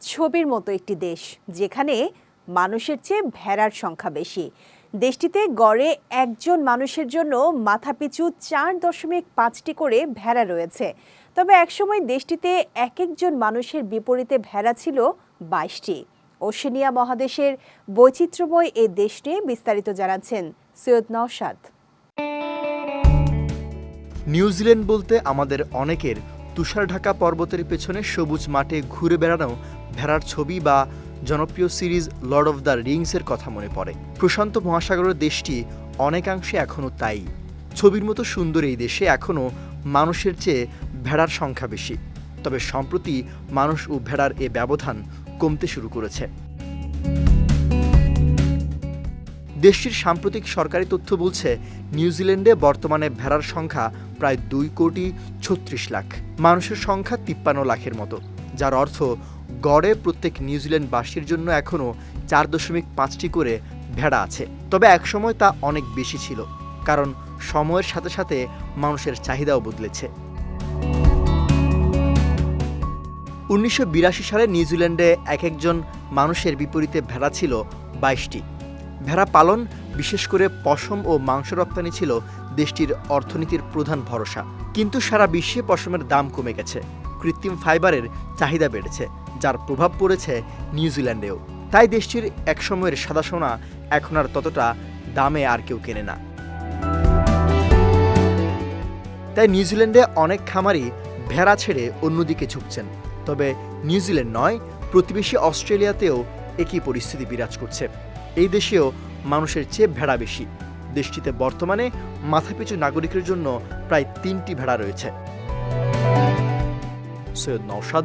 ছবির মতো একটি দেশ, যেখানে মানুষের চেয়ে ভেড়ার সংখ্যা বেশি। দেশটিতে গড়ে একজন মানুষের জন্য মাথাপিছু চার দশমিক পাঁচটি করে ভেড়া রয়েছে। তবে একসময় দেশটিতে এক একজন মানুষের বিপরীতে ভেড়া ছিল বাইশটি। ওশেনিয়া মহাদেশের বৈচিত্র্যময় এই দেশ নিয়ে বিস্তারিত জানাচ্ছেন সৈয়দ নওশাদ। নিউজিল্যান্ড বলতে আমাদের অনেকের তুষার ঢাকা পর্বতের পেছনে সবুজ মাঠে ঘুরে বেড়ানো ভেড়ার ছবি বা জনপ্রিয় সিরিজ লর্ড অফ দ্য রিংসের কথা মনে পড়ে। প্রশান্ত মহাসাগরের দেশটি অনেকাংশে এখনও তাই। ছবির মতো সুন্দর এই দেশে এখনও মানুষের চেয়ে ভেড়ার সংখ্যা বেশি। তবে সম্প্রতি মানুষ ও ভেড়ার এ ব্যবধান কমতে শুরু করেছে। দেশটির সাম্প্রতিক সরকারি তথ্য বলছে, নিউজিল্যান্ডে বর্তমানে ভেড়ার সংখ্যা প্রায় দুই কোটি ছত্রিশ লাখ। মানুষের সংখ্যা তিপ্পান্ন লাখের মতো, যার অর্থ গড়ে প্রত্যেক নিউজিল্যান্ডবাসীর জন্য এখনও চার দশমিক পাঁচটি করে ভেড়া আছে। তবে একসময় তা অনেক বেশি ছিল, কারণ সময়ের সাথে সাথে মানুষের চাহিদাও বদলেছে। উনিশশো বিরাশি সালে নিউজিল্যান্ডে এক একজন মানুষের বিপরীতে ভেড়া ছিল বাইশটি। ভেড়া পালন, বিশেষ করে পশম ও মাংস রপ্তানি ছিল দেশটির অর্থনীতির প্রধান ভরসা। কিন্তু সারা বিশ্বে পশমের দাম কমে গেছে। কৃত্রিম ফাইবারের চাহিদা বেড়েছে। যার প্রভাব পড়েছে নিউজিল্যান্ডেও। তাই দেশটির একসময়ের সাদা সোনা এখন আর ততটা দামে আর কেউ কেনে না। তাই নিউজিল্যান্ডে অনেক খামারই ভেড়া ছেড়ে অন্যদিকে ঝুঁকছেন। তবে নিউজিল্যান্ড নয়, প্রতিবেশী অস্ট্রেলিয়াতেও একই পরিস্থিতি বিরাজ করছে। এই দেশেও মানুষের চেয়ে ভেড়া বেশি। দেশটিতে বর্তমানে মাথাপিছু নাগরিকের জন্য প্রায় তিনটি ভেড়া রয়েছে। Syed Naushad